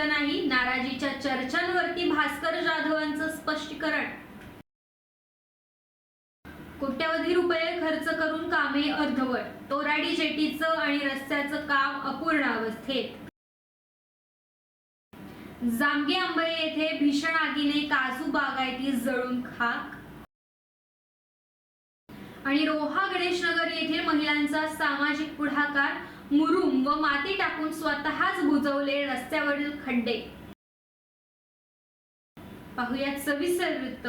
चुकलं नाही. नाराजीच्या चर्चांवरती भास्कर जाधवांचं स्पष्टीकरण. कोट्यवधी रुपये खर्च करून कामे अर्धवट. तोराडी जेटीचं आणि रस्त्याचं काम अपूर्ण अवस्थेत जामगे आंबळे येथे भीषण आगीने काजू बागायती जळून खाक. आणि रोहा गणेशनगर येथील महिलांचा सामाजिक पुढाकार मुरुम व माती टाकून स्वतःच बुजवले रस्त्यावरील खड्डे. पाहुयात सविस्तर वृत्त.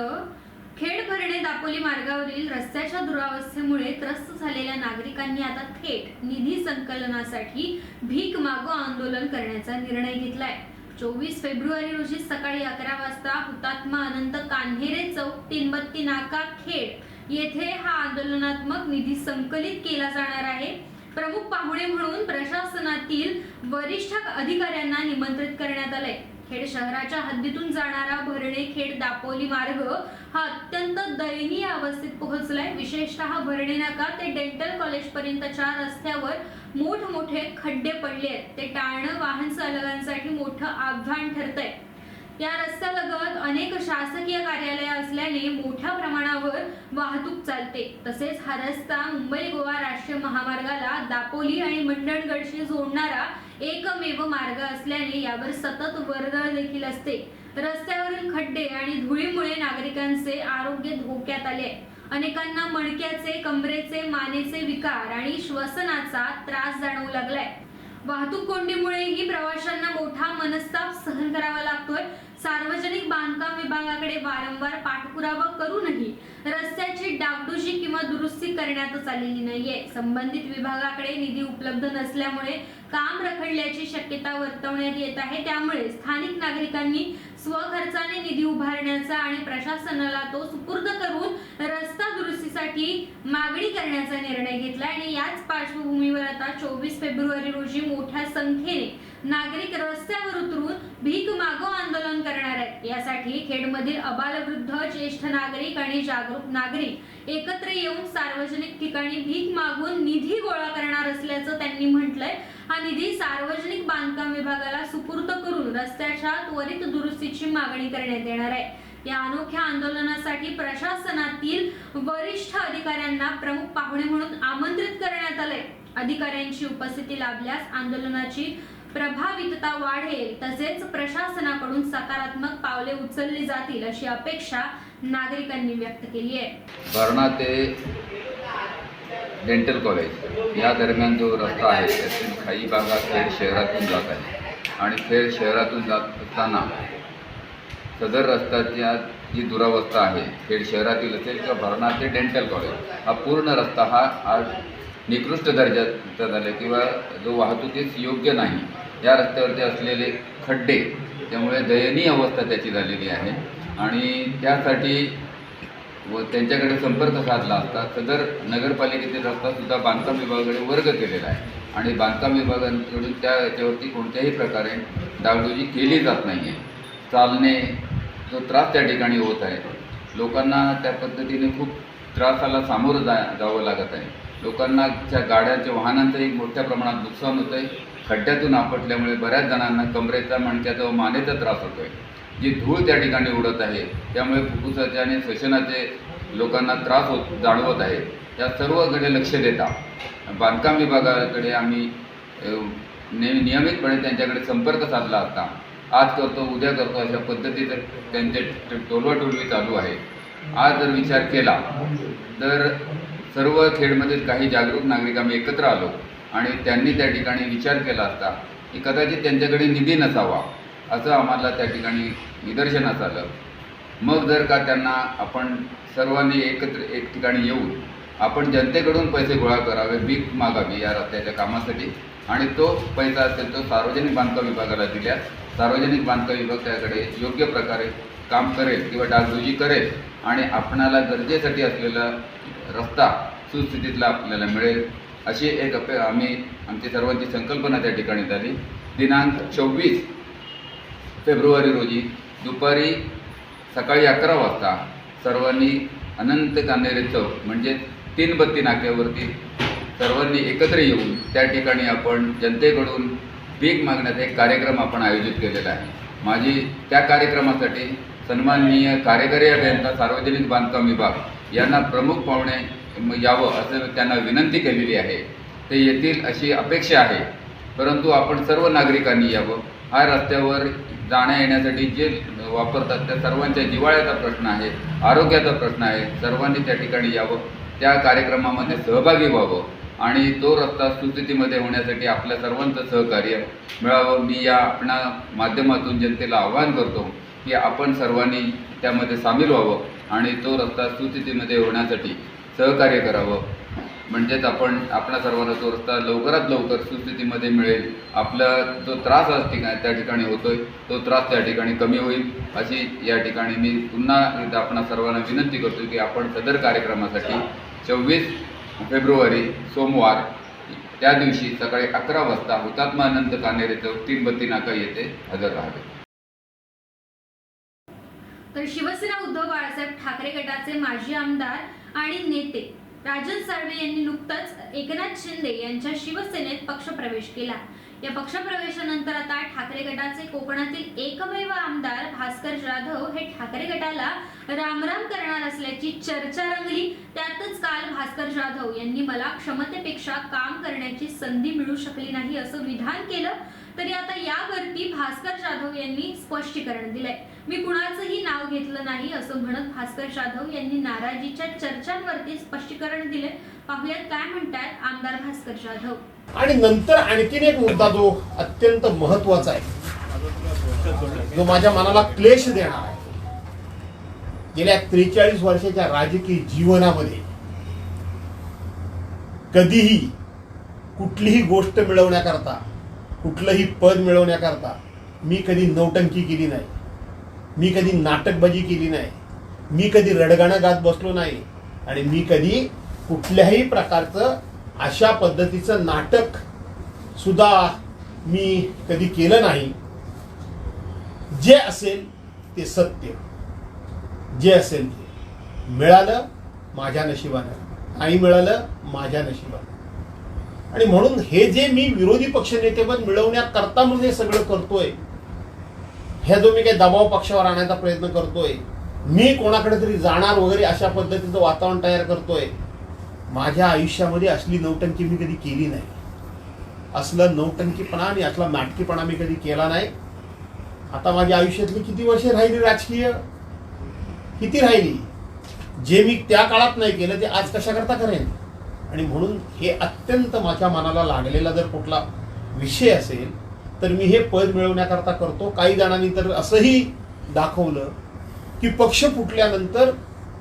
खेड भरणे दापोली मार्गावरील रस्त्याच्या दुरावस्थेमुळे त्रस्त झालेल्या नागरिकांनी आता थेट निधी संकलनासाठी भीक मागो आंदोलन करण्याचा निर्णय घेतलाय. चोवीस फेब्रुवारी रोजी सकाळी अकरा वाजता हुतात्मा अनंत कान्हेरे चौक तीनबत्ती नाका खेड येथे हा आंदोलनात्मक निधी संकलित केला जाणार आहे. प्रमुख पाहुणे म्हणून प्रशासनातील वरिष्ठ अधिकाऱ्यांना निमंत्रित करण्यात आलंय. खेड शहराच्या हद्दीतून जाणारा भरणे खेड दापोली मार्ग हा अत्यंत दयनीय अवस्थेत पोहोचलाय. विशेषतः भरणे नाका ते डेंटल कॉलेज पर्यंतच्या रस्त्यावर मोठमोठे खड्डे पडले आहेत ते टाळणं वाहन चालकांसाठी मोठं आव्हान ठरतंय. या रस्त्यालगत अनेक शासकीय कार्यालय असल्याने मोठ्या प्रमाणावर वाहतूक चालते. तसेच हा रस्ता मुंबई गोवा राष्ट्रीय महामार्गाला दापोली आणि मंडणगडशी जोडणारा एकमेव मार्ग असल्याने यावर सतत वर्दळ देखील असते. रस्त्यावरील खड्डे आणि धुळीमुळे नागरिकांचे आरोग्य धोक्यात आले आहे. अनेकांना मणक्याचे कमरेचे मानेचे विकार आणि श्वसनाचा त्रास जाणवू लागलाय. वाहतूक कोंडीमुळेही प्रवाशांना मोठा मनस्ताप सहन करावा सार्वजनिक बांधकाम विभागाकडे वारंवार पाठपुरावा करूनही रस्त्याची डागडुजी किंवा दुरुस्ती करण्यातच आलेली नाहीये. संबंधित विभागाकडे निधी उपलब्ध नसल्यामुळे काम रखडल्याची शक्यता वर्तवण्यात येत आहे. त्यामुळे स्थानिक नागरिकांनी स्वखर्चाने निधी उभारण्याचा आणि प्रशासनाला तो सुपूर्द करून रस्ता दुरुस्तीसाठी मागणी करण्याचा निर्णय घेतला आणि याच पार्श्वभूमीवर आता चोवीस फेब्रुवारी रोजी मोठ्या संख्येने नागरिक रस्त्यावर उतरून भीक मागो आंदोलन करणार आहेत. यासाठी खेडमधील अबालवृद्ध ज्येष्ठ नागरिक आणि जागरूक नागरिक एकत्र येऊन सार्वजनिक ठिकाणी भीक मागून निधी गोळा करणार असल्याचं त्यांनी म्हटलंय. हा निधी सार्वजनिक बांधकाम विभागाला सुपूर्द करून रस्त्याच्या त्वरित दुरुस्तीची मागणी करण्यात येणार आहे. या अनोख्या आंदोलनासाठी प्रशासनातील वरिष्ठ अधिकाऱ्यांना प्रमुख पाहुणे म्हणून आमंत्रित करण्यात आलंय. अधिकाऱ्यांची उपस्थिती लाभल्यास आंदोलनाची प्रभावितता वाढेल तसेच प्रशासनाकडून सकारात्मक पावले उचलली जातील अशी अपेक्षा नागरिकांनी व्यक्त केली आहे. भरणा ते डेंटल कॉलेज या दरम्यान जो रस्ता आहे त्यातून काही भागात खेड शहरातून जात आहे. आणि खेड शहरातून जात असताना सदर रस्त्याच्या जी दुरावस्था आहे खेड शहरातील असेल किंवा भरणा ते डेंटल कॉलेज हा पूर्ण रस्ता हा आज निकृष्ट दर्जाचा झाला किंवा जो वाहतुकीस योग्य नाही. या रस्त्यावरती असलेले खड्डे त्यामुळे दयनीय अवस्था त्याची झालेली आहे. आणि त्यासाठी व त्यांच्याकडे संपर्क साधला असता सदर नगरपालिकेतील रस्तासुद्धा बांधकाम विभागाकडे वर्ग केलेला आहे. आणि बांधकाम विभागांकडून त्या याच्यावरती कोणत्याही प्रकारे डागडुजी केली जात नाही आहे चालणे जो त्रास त्या ठिकाणी होत आहे लोकांना त्या पद्धतीने खूप त्रासाला सामोरं जा जावं लागत आहे. लोकांना त्या गाड्यांच्या वाहनांचं एक मोठ्या प्रमाणात नुकसान होतं आहे खड्ड्यातून आपटल्यामुळे बऱ्याच जणांना कमरेचा मणक्याचा व मानेचा त्रास होतो आहे जी धूळ त्या ठिकाणी उडत आहे त्यामुळे फुफ्फुसाचे आणि श्वसनाचे लोकांना त्रास होत जाणवत आहे. या सर्वकडे लक्ष देता. बांधकाम विभागाकडे आम्ही नेहमी ने नियमितपणे त्यांच्याकडे संपर्क साधला असता. आज करतो उद्या करतो अशा पद्धतीचं त्यांचे टोलवाटोलवी चालू आहे. आज जर विचार केला तर सर्व खेडमधील काही जागरूक नागरिक आम्ही एकत्र आलो. आणि त्यांनी त्या ठिकाणी विचार केला असता की कदाचित त्यांच्याकडे निधी नसावा असं आम्हाला त्या ठिकाणी निदर्शनास आलं. मग जर का त्यांना आपण सर्वांनी एकत्र एक ठिकाणी येऊन आपण जनतेकडून पैसे गोळा करावे भीक मागावी या रस्त्याच्या कामासाठी आणि तो पैसा असेल तो सार्वजनिक बांधकाम विभागाला दिल्यास सार्वजनिक बांधकाम विभाग त्याकडे योग्य प्रकारे काम करेल किंवा डागडुजी करेल आणि आपणाला गरजेसाठी असलेला रस्ता सुस्थितीतला आपल्याला मिळेल. अशी एक अपे आम्ही आमची सर्वांची संकल्पना त्या ठिकाणी झाली. दिनांक चोवीस फेब्रुवारी रोजी दुपारी सकाळी अकरा वाजता सर्वांनी अनंत कान्हेरे चौक म्हणजे तीन बत्ती नाक्यावरती सर्वांनी एकत्र येऊन त्या ठिकाणी आपण जनतेकडून भीक मागण्याचा एक कार्यक्रम आपण आयोजित केलेला आहे. माझी त्या कार्यक्रमासाठी सन्माननीय कार्यकारी अभियंता सार्वजनिक बांधकाम विभाग यांना प्रमुख पाहुणे यावं असं त्यांना विनंती केलेली आहे. ते येतील अशी अपेक्षा आहे. परंतु आपण सर्व नागरिकांनी यावं. हा रस्त्यावर जाण्या येण्यासाठी जे वापरतात त्या सर्वांच्या जिवाळ्याचा प्रश्न आहे आरोग्याचा प्रश्न आहे. सर्वांनी त्या ठिकाणी यावं. त्या कार्यक्रमामध्ये सहभागी व्हावं. आणि तो रस्ता सुस्थितीमध्ये होण्यासाठी आपल्या सर्वांचं सहकार्य मिळावं. मी या आपणा माध्यमातून जनतेला आवाहन करतो की आपण सर्वांनी त्यामध्ये सामील व्हावं आणि तो रस्ता सुस्थितीमध्ये होण्यासाठी सहकार्य करावं. म्हणजेच आपण आपल्या सर्वांना तो रस्ता लवकरात लवकर सुस्थितीमध्ये मिळेल आपला जो त्रास आज ठिकाणी त्या ठिकाणी होतोय तो त्रास त्या ठिकाणी कमी होईल. अशी या ठिकाणी मी पुन्हा एकदा आपण सर्वांना विनंती करतो की आपण सदर कार्यक्रमासाठी चोवीस फेब्रुवारी सोमवार त्या दिवशी सकाळी अकरा वाजता हुतात्मा अनंत कानेरे चौक तीन बत्ती नाका येथे हजर राहावे. तर शिवसेना उद्धव बाळासाहेब ठाकरे गटाचे माजी आमदार आणि नेते. राजन साळवे यांनी नुकतंच एकनाथ शिंदे यांच्या शिवसेनेत पक्षप्रवेश केला. या पक्षप्रवेशानंतर आता ठाकरे गटाचे कोकणातील एकमेव आमदार भास्कर जाधव हे ठाकरे गटाला रामराम करणार असल्याची चर्चा रंगली. त्यातच काल भास्कर जाधव यांनी मला क्षमतेपेक्षा काम करण्याची संधी मिळू शकली नाही असं विधान केलं. तरी आता यावरती भास्कर जाधव यांनी स्पष्टीकरण दिलंय. मी कुणाचंही नाव घेतलं नाही असं म्हणत भास्कर जाधव यांनी नाराजीच्या चर्चांवरती स्पष्टीकरण दिले पाहुयात काय म्हणतात आमदार भास्कर जाधव. आणि नंतर आणखीन एक मुद्दा जो अत्यंत महत्त्वाचा आहे. जो माझ्या मनाला क्लेश देणार आहे. गेल्या त्रेचाळीस वर्षाच्या राजकीय जीवनामध्ये कधीही कुठलीही गोष्ट मिळवण्याकरता कुठलंही पद मिळवण्याकरता मी कधी नौटंकी केली नाही. मी कधी नाटकबाजी केली नाही. मी कधी रडगाणं गात बसलो नाही. आणि मी कधी कुठल्याही प्रकारचं अशा पद्धतीचं नाटक सुद्धा मी कधी केलं नाही. जे असेल ते सत्य. जे असेल ते. मिळालं माझ्या नशिबानं. नाही मिळालं माझ्या नशिबानं. आणि म्हणून हे जे मी विरोधी पक्षनेतेपद मिळवण्याकरता म्हणून हे सगळं करतोय ह्या जो मी काही दबाव पक्षावर आणण्याचा प्रयत्न करतोय मी कोणाकडे तरी जाणार वगैरे अशा पद्धतीचं वातावरण तयार करतोय माझ्या आयुष्यामध्ये असली नौटंकी मी कधी केली नाही. असलं नौटंकीपणा आणि असला नाटकीपणा मी कधी केला नाही. आता माझ्या आयुष्यातली किती वर्षे राहिली राजकीय? किती राहिली? जे मी त्या काळात नाही केलं ते आज कशाकरता करेन? आणि म्हणून हे अत्यंत माझ्या मनाला लागलेला जर कुठला विषय असेल तर मी हे पद मिळवण्याकरता करतो. काही जणांनी तर असंही दाखवलं की पक्ष फुटल्यानंतर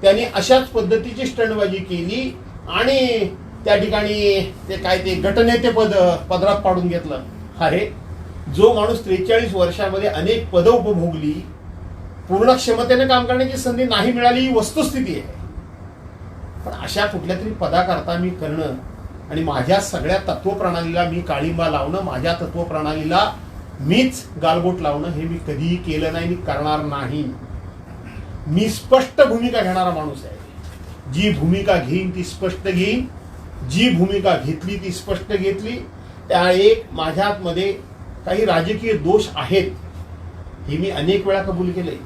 त्यांनी अशाच पद्धतीची स्टंडबाजी केली आणि त्या ठिकाणी ते काय ते गटनेते पद पदरात पाडून घेतलं. अरे जो माणूस त्रेचाळीस वर्षामध्ये अनेक पदं उपभोगली पूर्ण क्षमतेने काम करण्याची संधी नाही मिळाली ही वस्तुस्थिती आहे. पण अशा कुठल्या तरी पदाकरता मी करणं आणि माझ्या सगळ्या तत्वप्रणालीला मी काळिंबा लावणं माझ्या तत्वप्रणालीला मीच गालबोट लावणं हे मी कधीही केलं नाही मी करणार नाही. मी स्पष्ट भूमिका घेणारा माणूस आहे. जी भूमिका घेईन ती स्पष्ट घेईन. जी भूमिका घेतली ती स्पष्ट घेतली. त्या एक माझ्यामध्ये काही राजकीय दोष आहेत हे मी अनेक वेळा कबूल केले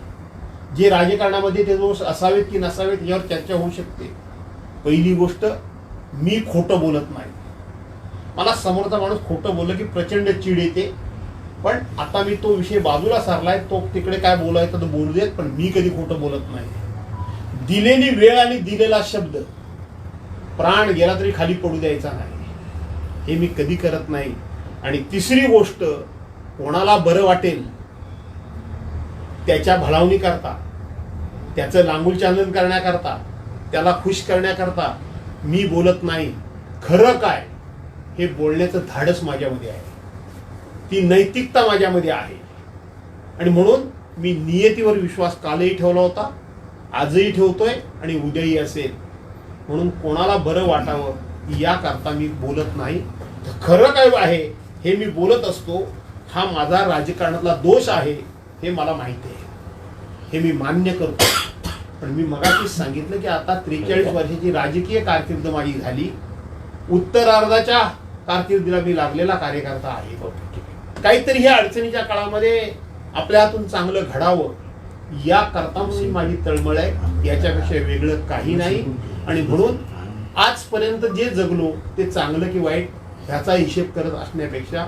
जे राजकारणामध्ये ते दोष असावेत की नसावेत यावर चर्चा होऊ शकते. पहिली गोष्ट मी खोटं बोलत नाही. मला समोरचा माणूस खोटं बोललं की प्रचंड चीड येते. पण आता मी तो विषय बाजूला सारलाय तो तिकडे काय बोलायचं तर बोलू देत पण मी कधी खोटं बोलत नाही. दिलेली वेळ आणि दिलेला शब्द प्राण गेला तरी खाली पडू द्यायचा नाही. हे मी कधी करत नाही. आणि तिसरी गोष्ट कोणाला बरं वाटेल त्याच्या भलावणी करता त्याचं लांगुल चालन करण्याकरता त्याला खुश करण्याकरता मी बोलत नाही. खरं काय? हे बोलण्याचं धाडस माझ्यामध्ये आहे. ती नैतिकता माझ्यामध्ये आहे. आणि म्हणून मी नियतीवर विश्वास कालही ठेवला होता आजही ठेवतोय आणि उद्याही असेल. म्हणून कोणाला बरं वाटावं याकरता मी बोलत नाही. खरं काय आहे? हे मी बोलत असतो. हा माझा राजकारणातला दोष आहे हे मला माहिती आहे. हे मी मान्य करतो. पण मी मगाशीच सांगितलं की आता त्रेचाळीस वर्षाची राजकीय कारकीर्द माझी झाली. उत्तरार्धाच्या कारकिर्दीला मी लागलेला कार्यकर्ता आहे. काहीतरी ह्या अडचणीच्या काळामध्ये आपल्या हातून चांगलं घडावं या करताची माझी तळमळ आहे. याच्यापेक्षा वेगळं काही नाही. आणि म्हणून आजपर्यंत जे जगलो ते चांगलं की वाईट ह्याचा हिशेब करत असण्यापेक्षा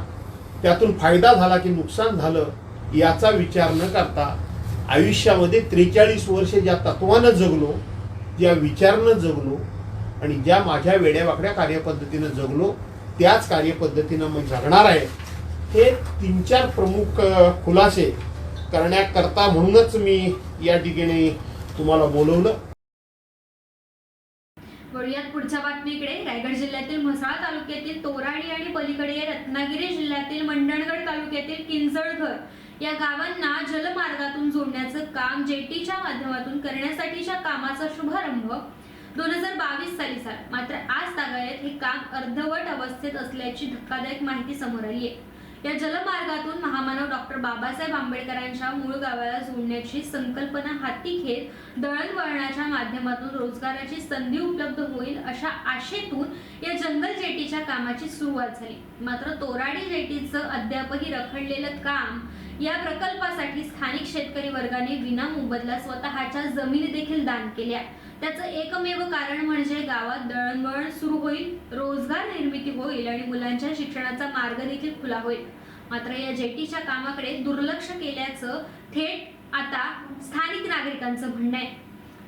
त्यातून फायदा झाला की नुकसान झालं याचा विचार न करता आयुष्यामध्ये त्रेचाळीस वर्ष ज्या तत्वानं जगलो ज्या विचारनं जगलो आणि ज्या माझ्या वेड्यावाकड्या कार्यपद्धतीनं जगलो त्याच कार्यपद्धतीनं मी जगणार आहे हे तीन चार प्रमुख खुलासे करण्याकरता म्हणूनच मी या ठिकाणी तुम्हाला बोलवलं. वळूयात पुढच्या बातमीकडे. रायगड जिल्ह्यातील म्हसाळा तालुक्यातील तोराडी आणि पलीकडे रत्नागिरी जिल्ह्यातील मंडणगड तालुक्यातील किंजळघर या गावांना जलमार्गातून जोडण्याचं काम जेटीच्या माध्यमातून करण्यासाठीच्या कामाचा शुभारंभ दोन हजार बावीस साली झाला. मात्र आज तागायत हे काम अर्धवट अवस्थेत असल्याची धक्कादायक माहिती समोर आली आहे. या जलमार्गातून महामानव डॉक्टर बाबासाहेब आंबेडकरांच्या मूळ गावाला जोडण्याची संकल्पना हाती घेत दळणवळणाच्या माध्यमातून रोजगाराची संधी उपलब्ध होईल अशा आशेतून या जंगल जेटीच्या कामाची सुरुवात झाली. मात्र तोराडी जेटीचं अद्यापही रखडलेलं काम या प्रकल्पासाठी स्थानिक शेतकरी वर्गाने विना मोबदला स्वतःच्या जमिनी देखील दान केल्या. त्याचं एकमेव कारण म्हणजे गावात दळणवळण सुरू होईल रोजगार निर्मिती होईल आणि मुलांच्या शिक्षणाचा मार्ग देखील खुला होईल. मात्र या जेटीच्या कामाकडे दुर्लक्ष केल्याचं थेट आता स्थानिक नागरिकांचं म्हणणं आहे.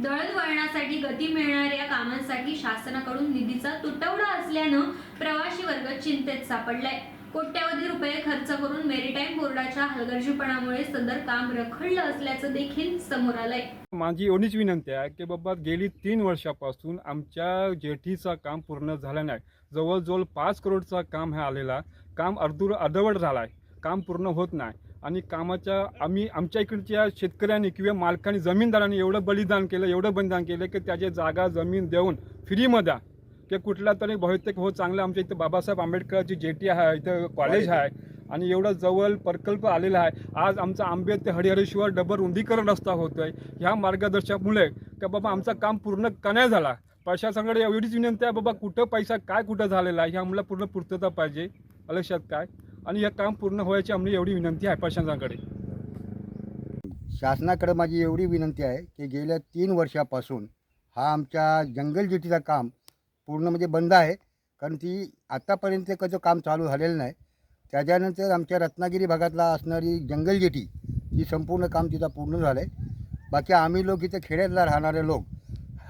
दळणवळणासाठी गती मिळणाऱ्या कामांसाठी शासनाकडून निधीचा तुटवडा असल्यानं प्रवासी वर्ग चिंतेत सापडलाय. कोट्यावधी रुपये खर्च करून मेरीटाईम बोर्डाच्या हलगर्जीपणामुळे सदर काम रखडलं असल्याचं देखील समोर आलंय. माझी एवढीच विनंती आहे की बाबा गेली तीन वर्षापासून आमच्या जेटीचं काम पूर्ण झालं नाही. जवळजवळ पाच करोडचं काम हे आलेला काम अर्धूर अर्धवट झाला आहे. काम पूर्ण होत नाही. आणि कामाच्या आम्ही आमच्या इकडच्या शेतकऱ्यांनी किंवा मालकांनी जमीनदारांनी एवढं बलिदान केलं एवढं बलिदान केलं की त्याचे जागा जमीन देऊन फ्रीमध्ये की कुठला तरी बहुतेक हो चांगलं आमच्या इथं बाबासाहेब आंबेडकरची जेटी आहे इथं कॉलेज आहे. आणि एवढं जवळ प्रकल्प आलेला आहे. आज आमचा आंबे ते हरिहरेश्वर डबर रुंदीकरण रस्ता होतोय. ह्या मार्गदर्शनामुळे का बाबा आमचं काम पूर्ण का नाही झाला? प्रशासनाकडे एवढीच विनंती आहे बाबा कुठं पैसा काय कुठं झालेला आहे ह्या आम्हाला पूर्ण पूर्तता पाहिजे. लक्षात काय? आणि हे काम पूर्ण व्हायची आम्ही एवढी विनंती आहे प्रशासनाकडे. शासनाकडे माझी एवढी विनंती आहे की गेल्या तीन वर्षापासून हा आमच्या जंगल जेटीचं काम पूर्ण म्हणजे बंद आहे. कारण ती आत्तापर्यंत कसं काम चालू झालेलं नाही त्याच्यानंतर आमच्या रत्नागिरी भागातला असणारी जंगल जेटी ती संपूर्ण काम तिथं पूर्ण झालं आहे बाकी आम्ही लोक इथं खेड्यातला राहणारे लोक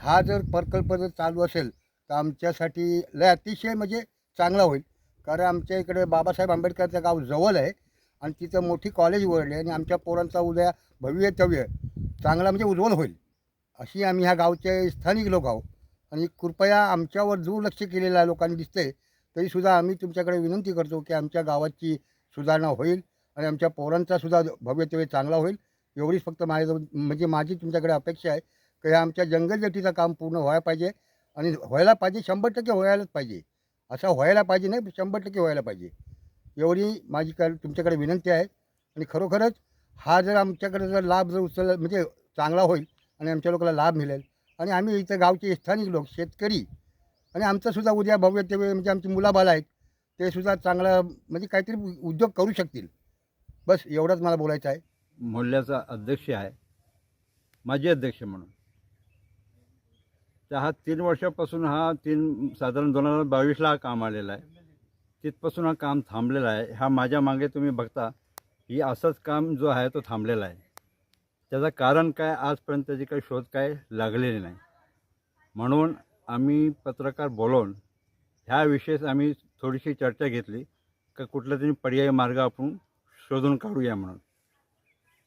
हा जर प्रकल्प जर चालू असेल तर आमच्यासाठी लय अतिशय म्हणजे चांगला होईल. कारण आमच्या इकडे बाबासाहेब आंबेडकरचं गाव जवळ आहे आणि तिथं मोठी कॉलेज उघडली आणि आमच्या पोरांचा उद्या भवितव्य चांगला म्हणजे उज्ज्वल होईल. अशी आम्ही ह्या गावचे स्थानिक लोक आहोत. आणि कृपया आमच्यावर दुर्लक्ष केलेल्या लोकांनी दिसतंय तरीसुद्धा आम्ही तुमच्याकडे विनंती करतो की आमच्या गावाची सुधारणा होईल आणि आमच्या पोरांचा सुद्धा भवितव्य चांगला होईल. एवढीच फक्त माझ्या म्हणजे माझी तुमच्याकडे अपेक्षा आहे की ह्या आमच्या जंगलजटीचं काम पूर्ण व्हायला पाहिजे आणि व्हायला पाहिजे शंभर टक्के व्हायलाच पाहिजे. असं व्हायला पाहिजे नाही शंभर टक्के व्हायला पाहिजे. एवढी माझी का तुमच्याकडे विनंती आहे आणि खरोखरच हा जर आमच्याकडे जर लाभ जर उचल म्हणजे चांगला होईल आणि आमच्या लोकांना लाभ मिळेल आणि आम्ही इथं गावचे स्थानिक लोक शेतकरी. आणि आमचंसुद्धा उद्या भव्य ते म्हणजे आमची मुलाबाला आहेत ते सुद्धा चांगला म्हणजे काहीतरी उद्योग करू शकतील. बस एवढंच मला बोलायचं आहे. मोहल्ल्याचा अध्यक्ष आहे. माजी अध्यक्ष म्हणून. तर हा तीन वर्षापासून हा तीन साधारण दोन हजार बावीसला हा काम आलेला आहे. तिथपासून हा काम थांबलेला आहे. हा माझ्या मागे तुम्ही बघता ही असंच काम जो आहे तो थांबलेला आहे. त्याचं कारण काय? आजपर्यंत त्याची काही शोध काय लागलेली नाही. म्हणून आम्ही पत्रकार बोलवून ह्या विषयीच आम्ही थोडीशी चर्चा घेतली. का कुठला तरी पर्यायी मार्ग आपण शोधून काढूया म्हणून.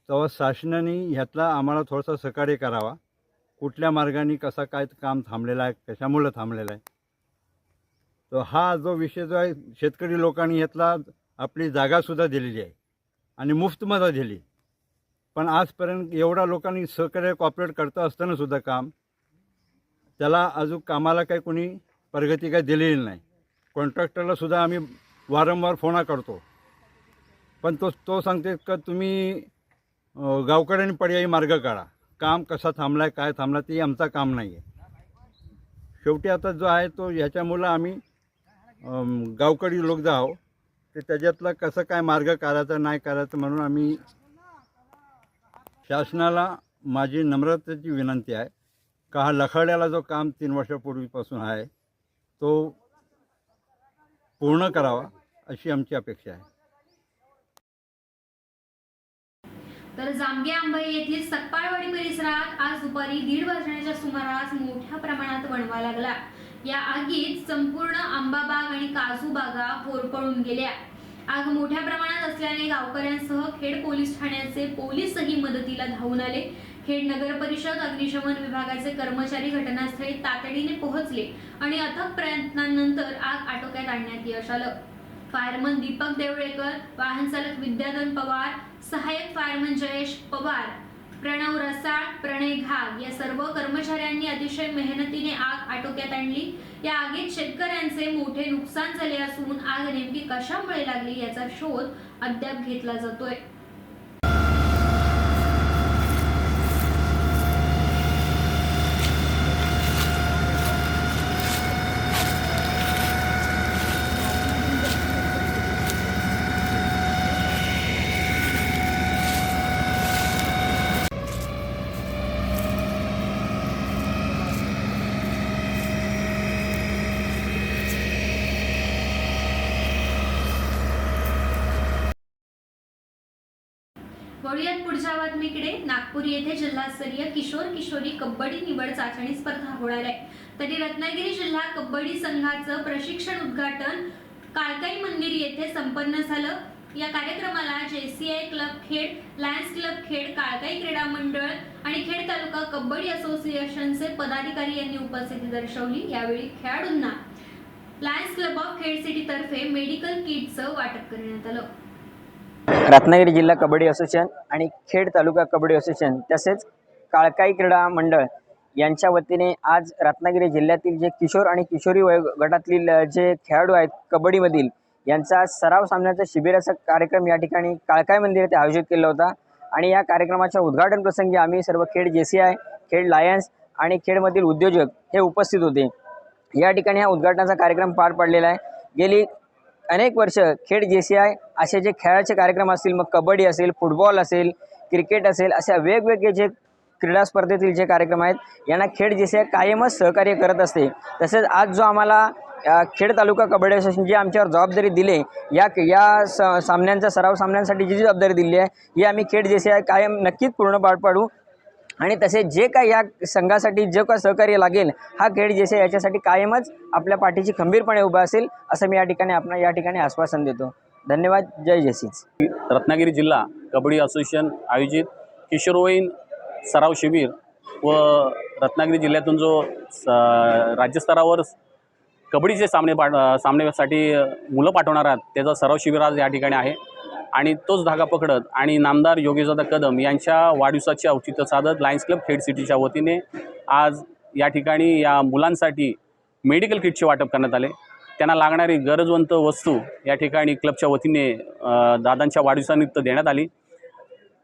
तेव्हा शासनाने ह्यातला आम्हाला थोडासा सहकार्य करावा. कुठल्या मार्गाने कसा काय काम थांबलेला आहे? कशामुळं थांबलेलं आहे? तर हा जो विषय जो आहे शेतकरी लोकांनी ह्यातला आपली जागासुद्धा दिलेली आहे. आणि मुफ्तमध्ये दिली. पण आजपर्यंत एवढ्या लोकांनी सहकार्य कॉपरेट करता असताना सुद्धा काम त्याला अजून कामाला काही कोणी प्रगती काही दिलेली नाही. कॉन्ट्रॅक्टरला सुद्धा आम्ही वारंवार फोना करतो. पण तो तो सांगते का तुम्ही गावकड्यांनी गावकऱ्यांनी पर्यायी मार्ग काढा. काम कसा थांबला आहे काय थांबला ते आमचा काम नाही आहे शेवटी आता जो आहे तो ह्याच्यामुळं आम्ही गावकडी लोक जो ते त्याच्यातला कसं काय मार्ग काढायचा नाही करायचं म्हणून आम्ही शासनाला माझी नम्रतेची विनंती आहे का हा लखाड्याला जो काम तीन वर्षापूर्वीपासून आहे तो पूर्ण करावा अशी आमची अपेक्षा आहे. तर जामगे आंबाई येथील सकपाळवाडी परिसरात आज दुपारी दीड वाजण्याच्या सुमारास मोठ्या प्रमाणात वणवा लागला. या आगीत संपूर्ण आंबा बाग आणि काजू बागा होरपळून गेल्या. आग मोठ्या प्रमाणात असल्याने गावकऱ्यांसह खेड पोलीस ठाण्याचे पोलीसही मदतीला धावून आले. खेड नगर परिषद अग्निशमन विभागाचे कर्मचारी घटनास्थळी तातडीने पोहोचले आणि अथक प्रयत्नांनंतर आग आटोक्यात आणण्यात यश आलं. फायरमन दीपक देवळेकर वाहन चालक विद्याधन पवार सहाय्यक फायरमन जयेश पवार प्रणव रसाळ प्रणय घाग या सर्व कर्मचाऱ्यांनी अतिशय मेहनतीने आग आटोक्यात आणली. या आगीत शेतकऱ्यांचे मोठे नुकसान झाले असून आग नेमकी कशामुळे लागली याचा शोध अद्याप घेतला जातोय वळूयात पुढच्या बातमीकडे नागपूर येथे जिल्हास्तरीय किशोर किशोरी कबड्डी निवड चाचणी स्पर्धा होणार आहे. तरी रत्नागिरी जिल्हा कबड्डी संघाचं प्रशिक्षण उद्घाटन काळकाई मंदिर येथे संपन्न झालं. या कार्यक्रमाला JCI club Khed lions club Khed काळकाई क्रीडा मंडळ आणि खेड तालुका कबड्डी असोसिएशनचे पदाधिकारी यांनी उपस्थिती दर्शवली. यावेळी खेळाडूंना lions club of Khed city तर्फे मेडिकल किटचं वाटप करण्यात आलं. रत्नागिरी जिल्हा कबड्डी असोसिएशन आणि खेड तालुका कबड्डी असोसिएशन तसेच काळकाई क्रीडा मंडळ यांच्या वतीने आज रत्नागिरी जिल्ह्यातील जे किशोर आणि किशोरी वय गटातील जे खेळाडू आहेत कबड्डीमधील यांचा सराव सामन्याचा शिबिराचा कार्यक्रम या ठिकाणी काळकाई मंदिर येथे आयोजित केला होता. आणि या कार्यक्रमाच्या उद्घाटन प्रसंगी आम्ही सर्व खेड जे सी आय खेड लायन्स आणि खेडमधील उद्योजक हे उपस्थित होते. या ठिकाणी हा उद्घाटनाचा कार्यक्रम पार पडलेला आहे. गेली अनेक वर्ष खेड जे सी आय असे जे खेळाचे कार्यक्रम असतील मग कबड्डी असेल फुटबॉल असेल क्रिकेट असेल अशा वेगवेगळे जे क्रीडा स्पर्धेतील जे कार्यक्रम आहेत यांना खेड जे सी आय कायमच सहकार्य करत असते. तसेच आज जो आम्हाला खेड तालुका कबड्डी असोसिएशन जी आमच्यावर जबाबदारी दिली या या स सामन्यांचा सराव सामन्यांसाठी जी जबाबदारी दिली आहे ही आम्ही खेड जे सी आय कायम नक्कीच पूर्ण पार पाडू. आणि तसे जे काय या संघासाठी जे काय सहकार्य लागेल हा खेळ जे याच्यासाठी कायमच आपल्या पाठीशी खंबीरपणे उभा असेल असं मी या ठिकाणी आपण या ठिकाणी आश्वासन देतो. धन्यवाद. जय जयसीच रत्नागिरी जिल्हा कबड्डी असोसिएशन आयोजित किशोरवयीन सराव शिबिर व रत्नागिरी जिल्ह्यातून जो स राज्यस्तरावर कबड्डीचे सामने पाठ सामन्यासाठी मुलं पाठवणार आहात त्याचा सराव शिबिर आज या ठिकाणी आहे. आणि तोच धागा पकडत आणि नामदार योगेशदादा कदम यांच्या वाढदिवसाचे औचित्य साधत लायन्स क्लब खेड सिटीच्या वतीने आज या ठिकाणी या मुलांसाठी मेडिकल किटचे वाटप करण्यात आले. त्यांना लागणारी गरजवंत वस्तू या ठिकाणी क्लबच्या वतीने दादांच्या वाढदिवसानिमित्त देण्यात आली.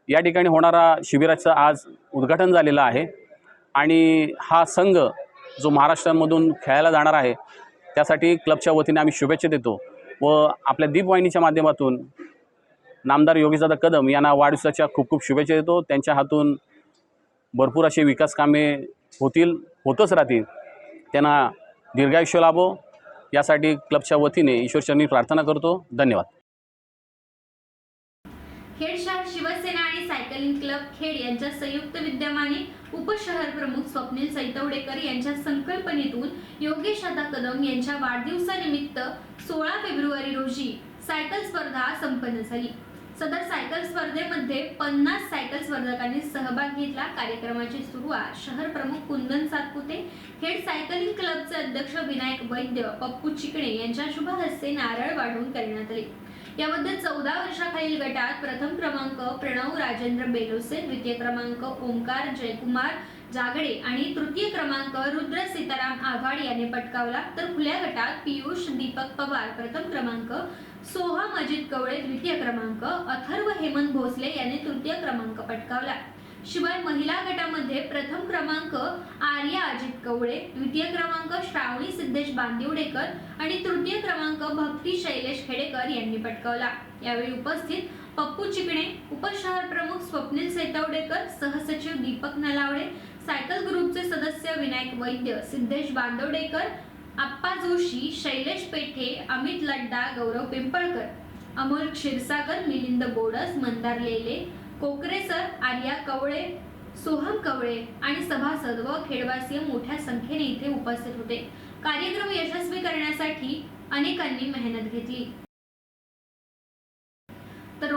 या ठिकाणी होणारा शिबिराचं आज उद्घाटन झालेलं आहे आणि हा संघ जो महाराष्ट्रामधून खेळायला जाणार आहे त्यासाठी क्लबच्या वतीने आम्ही शुभेच्छा देतो व आपल्या दीपवाहिनीच्या माध्यमातून नामदार योगीदादा कदम यांना वाढदिवसाच्या खूप खूप शुभेच्छा देतो. त्यांच्या हातून भरपूर असे विकास कामे होतील होतच राहतील. त्यांना दीर्घायुष्य लाभो. यासाठी क्लबच्या वतीने ईश्वरचरणी प्रार्थना करतो. धन्यवाद. खेड शहर शिवसेना आणि सायकलिंग क्लब खेड यांच्या संयुक्त विद्यमाने उपशहर प्रमुख स्वप्नील सैतवडेकर यांच्या संकल्पनेतून योगेश आता कदम यांच्या वाढदिवसानिमित्त सोळा फेब्रुवारी रोजी सायकल स्पर्धा संपन्न झाली. सदर सायकल स्पर्धेमध्ये पन्नास सायकल स्पर्धकांनी सहभाग घेतला. कार्यक्रमाची सुरुवात शहर प्रमुख कुंदन सातपुते हेड सायकलिंग क्लबचे अध्यक्ष विनायक वैद्य पप्पू चिकणे यांच्या शुभ हस्ते नारळ वाढवून करण्यात आले. यामध्ये चौदा वर्षाखालील गटात प्रथम क्रमांक प्रणव राजेंद्र बेलोसे द्वितीय क्रमांक ओंकार जयकुमार जागडे आणि तृतीय क्रमांक रुद्र सीताराम आव्हाड याने पटकावला. तर खुल्या गटात पियुष दीपक पवार प्रथम क्रमांक सोहम अजित कवळे द्वितीय क्रमांक अथर्व हेमंत भोसले यांनी तृतीय क्रमांक पटकावला. शिवाय महिला गटामध्ये प्रथम क्रमांक आर्या अजित कवळे द्वितीय क्रमांक श्रावणी सिद्धेश बांदिवडेकर आणि तृतीय क्रमांक भक्ती शैलेश खेडेकर यांनी पटकावला. यावेळी उपस्थित पप्पू चिकणे उपशहर प्रमुख स्वप्नील सेतवडेकर सहसचिव दीपक नलावडे सायकल ग्रुपचे सदस्य विनायक वैद्य सिद्धेश बांदवडेकर आप्पा जोशी शैलेश पेठे अमित लड्डा गौरव पिंपळकर अमोल क्षीरसागर मिलिंद बोडस मंदार लेले कोकरेसर आर्या कवळे सोहम कवळे आणि सभासद व खेडवासीय मोठ्या संख्येने इथे उपस्थित होते. कार्यक्रम यशस्वी करण्यासाठी अनेकांनी मेहनत घेतली. तर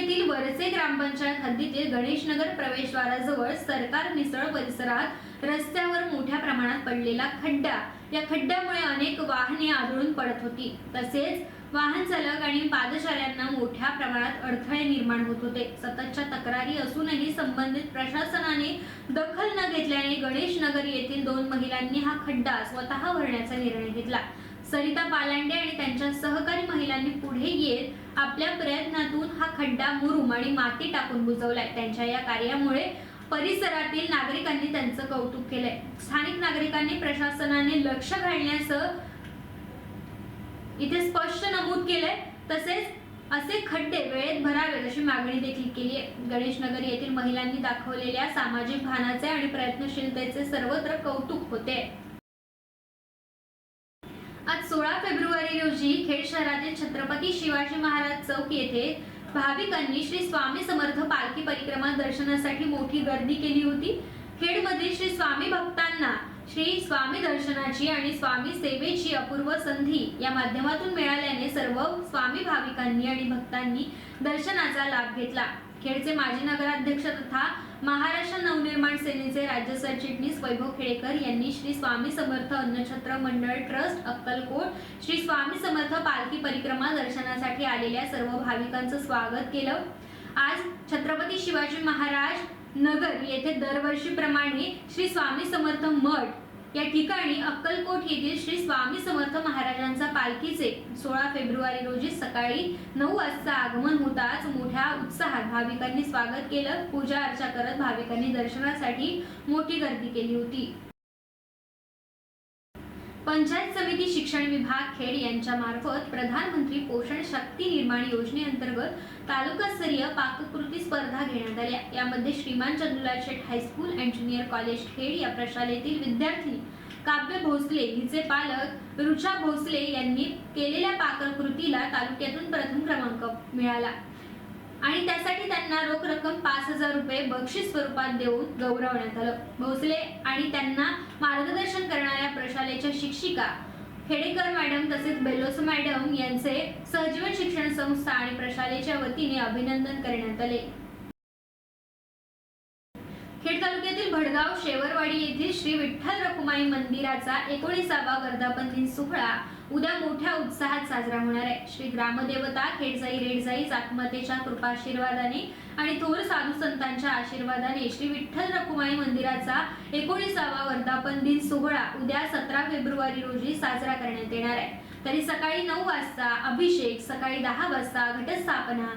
तालुक्यातील वरसे ग्रामपंचायत हद्दीतील गणेशनगर प्रवेशद्वाराजवळ सरकार मिसळ परिसरात रस्त्यावर मोठ्या प्रमाणात पडलेला खड्डा. या खड्ड्यामुळे अनेक वाहने आदळून पडत होती. तसेच वाहन चालक आणि पादचाऱ्यांना मोठ्या प्रमाणात अडथळे निर्माण होत होते. सततच्या तक्रारी असूनही संबंधित प्रशासनाने दखल न घेतल्याने गणेशनगर येथील दोन महिलांनी हा खड्डा स्वतः भरण्याचा निर्णय घेतला. सरिता पालांडे आणि त्यांच्या सहकारी महिलांनी पुढे येत आपल्या प्रयत्नातून हा खड्डा मुरुम आणि माती टाकून बुजवलाय. त्यांच्या या कार्यामुळे परिसरातील नागरिकांनी त्यांचं कौतुक केलंय. स्थानिक नागरिकांनी प्रशासनाने लक्ष घालण्याचं इथे स्पष्ट नमूद केलंय. तसेच असे खड्डे वेळेत भरावेत अशी मागणी देखील केली आहे. गणेशनगर येथील महिलांनी दाखवलेल्या सामाजिक भानाचे आणि प्रयत्नशीलतेचे सर्वत्र कौतुक होते. आज सोळा फेब्रुवारी रोजी खेड शहरातील छत्रपती शिवाजी महाराज चौक येथे भाविकांनी श्री स्वामी समर्थ पालखी परिक्रमा दर्शनासाठी मोठी गर्दी केली होती. खेडमध्ये श्री स्वामी भक्तांना श्री स्वामी दर्शनाची आणि स्वामी सेवेची अपूर्व संधी या माध्यमातून मिळाल्याने सर्व स्वामी भाविकांनी आणि भक्तांनी दर्शनाचा लाभ घेतला. खेडचे माजी नगराध्यक्ष तथा महाराष्ट्र नवनिर्माण सेनेचे राज्य सरचिटणीस वैभव खेडेकर यांनी श्री स्वामी समर्थ अन्नछत्र मंडळ ट्रस्ट अक्कलकोट श्री स्वामी समर्थ पालखी परिक्रमा दर्शनासाठी आलेल्या सर्व भाविकांचं स्वागत केलं. आज छत्रपती शिवाजी महाराज नगर येथे दरवर्षीप्रमाणे श्री स्वामी समर्थ मठ या ठिकाणी अक्कलकोट येथील श्री स्वामी समर्थ महाराजांचा पालखीचे सोळा फेब्रुवारी रोजी सकाळी नऊ वाजता आगमन होताच मोठ्या उत्साहात भाविकांनी स्वागत केलं. पूजा अर्चा करत भाविकांनी दर्शनासाठी मोठी गर्दी केली होती. पंचायत समिती शिक्षण विभाग खेड यांच्या मार्फत प्रधानमंत्री पोषण शक्ती निर्माण योजनेअंतर्गत तालुकास्तरीय पाककृती स्पर्धा घेण्यात आल्या. यामध्ये श्रीमान Chandulal Sheth high school and junior college Khed या प्रशालेतील विद्यार्थी काव्य भोसले हिचे पालक रुचा भोसले यांनी केलेल्या पाककृतीला तालुक्यातून प्रथम क्रमांक मिळाला. आणि त्यासाठी त्यांना रोख रक्कम पाच हजार रुपये बक्षीस स्वरूपात देऊन गौरवण्यात आलं. भोसले आणि त्यांना मार्गदर्शन करणाऱ्या प्रशालेच्या शिक्षिका खेडेकर मॅडम तसेच बेलोस मॅडम यांचे सहजीवन शिक्षण संस्था आणि प्रशालेच्या वतीने अभिनंदन करण्यात आले खेड तालुक्यातील शेवरवाडी येथील श्री विठ्ठल रखुमाई मंदिराचा एकोणीसावा वर्धापन दिन सोहळा उद्या मोठ्या उत्साहात साजरा होणार आहे. श्री ग्रामदेवता खेडजाई रेडजाई जातमातेच्या कृपाशीर्वादाने आणि थोर साधू संतांच्या आशीर्वादाने श्री विठ्ठल रखुमाई मंदिराचा एकोणीसावा वर्धापन दिन सोहळा उद्या सतरा फेब्रुवारी रोजी साजरा करण्यात येणार आहे. तरी सकाळी नऊ वाजता अभिषेक सकाळी दहा वाजता घटस्थापना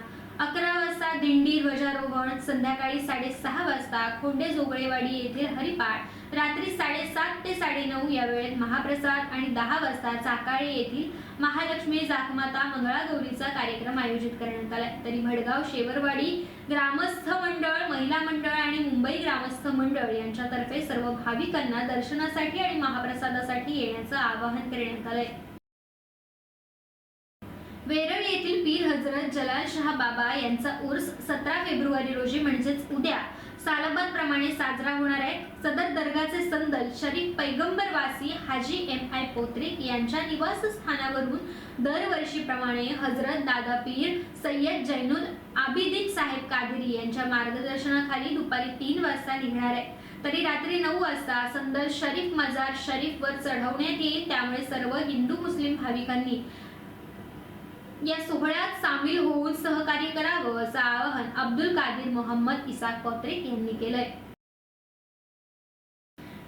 अकरा वाजता दिंडी ध्वजारोहण संध्याकाळी साडेसहा वाजता खोंडे जोगळेवाडी येथील हरिपाठ रात्री साडेसात ते साडेनऊ या वेळेत महाप्रसाद आणि दहा वाजता चाकाळे येथील महालक्ष्मी जाखमाता मंगळागौरीचा कार्यक्रम आयोजित करण्यात आला. तरी भडगाव शेवरवाडी ग्रामस्थ मंडळ महिला मंडळ आणि मुंबई ग्रामस्थ मंडळ यांच्यातर्फे सर्व भाविकांना दर्शनासाठी आणि महाप्रसादासाठी येण्याचं आवाहन करण्यात आलंय. वेरळ येथील पीर हजरत जलाल शहा बाबा यांचा उर्स सतरा फेब्रुवारी रोजी म्हणजेच उद्या सालाबाद प्रमाणे साजरा होणार आहे. सदर दर्गाचे संदल शरीफ पैगंबरवासी हाजी एम आय पोत्रिक यांच्या निवासस्थानावरून दरवर्षीप्रमाणे हजरत दादा पीर सय्यद जैनुल आबिदीन साहेब कादिरी यांच्या मार्गदर्शनाखाली दुपारी तीन वाजता निघणार आहे. तरी रात्री नऊ वाजता संदल शरीफ मजार शरीफवर चढवण्यात येईल. त्यामुळे सर्व हिंदू मुस्लिम भाविकांनी या सोहळ्यात सामील होऊन सहकार्य करावं असं आवाहन अब्दुल कादिर मोहम्मद इसाक पत्रिक यांनी केलंय.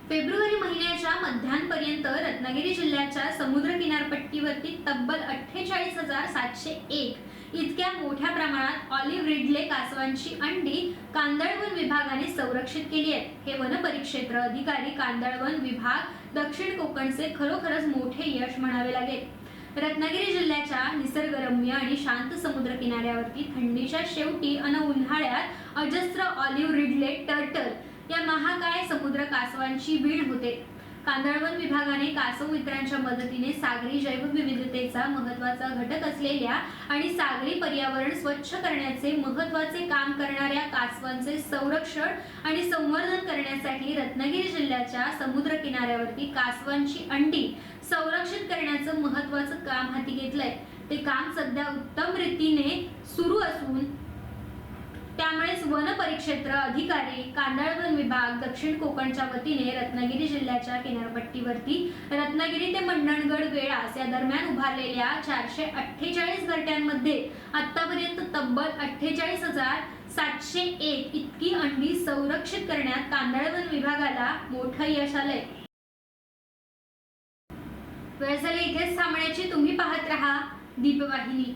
फेब्रुवारी महिन्याच्या मध्यानपर्यंत रत्नागिरी जिल्ह्याच्या समुद्र किनारपट्टीवरती तब्बल अठ्ठेचाळीस हजार सातशे एक इतक्या मोठ्या प्रमाणात ऑलिव्ह रिडले कासवांची अंडी कांदळवन विभागाने संरक्षित केली आहेत. हे वनपरिक्षेत्र अधिकारी कांदळवन विभाग दक्षिण कोकणचे खरोखरच मोठे यश म्हणावे लागेल. रत्नागिरी जिल्ह्याच्या निसर्गरम्य आणि शांत समुद्र किनाऱ्यावरती थंडीच्या शेवटी अन उन्हाळ्यात अजस्र ऑलिव्ह रिडले टर्टल या महाकाय समुद्र कासवांची बीड होते. कांदळवन विभागाने कासव मित्रांच्या मदतीने सागरी जैवविविधतेचा महत्त्वाचा घटक असलेल्या आणि सागरी पर्यावरण स्वच्छ करण्याचे महत्त्वाचे काम करणाऱ्या कासवांचे संरक्षण आणि संवर्धन करण्यासाठी रत्नागिरी जिल्ह्याच्या समुद्र किनाऱ्यावरती कासवांची अंडी संरक्षित करण्याचं महत्वाचं काम हाती घेतलंय. ते काम सध्या उत्तम रीतीने सुरू असून त्यामुळेच वन परिक्षेत्र अधिकारी कांदळवन विभाग दक्षिण कोकणच्या वतीने रत्नागिरी जिल्ह्याच्या किनारपट्टीवरती रत्नागिरी ते मंडणगड वेळास या दरम्यान उभारलेल्या चारशे अठ्ठेचाळीस घरट्यांमध्ये आतापर्यंत तब्बल अठ्ठेचाळीस हजार सातशे एक इतकी अंडी संरक्षित करण्यात कांदळवन विभागाला मोठं यश आलंय. वेळ झाली इथेच थांबण्याची. तुम्ही पाहत राहा दीपवाहिनी.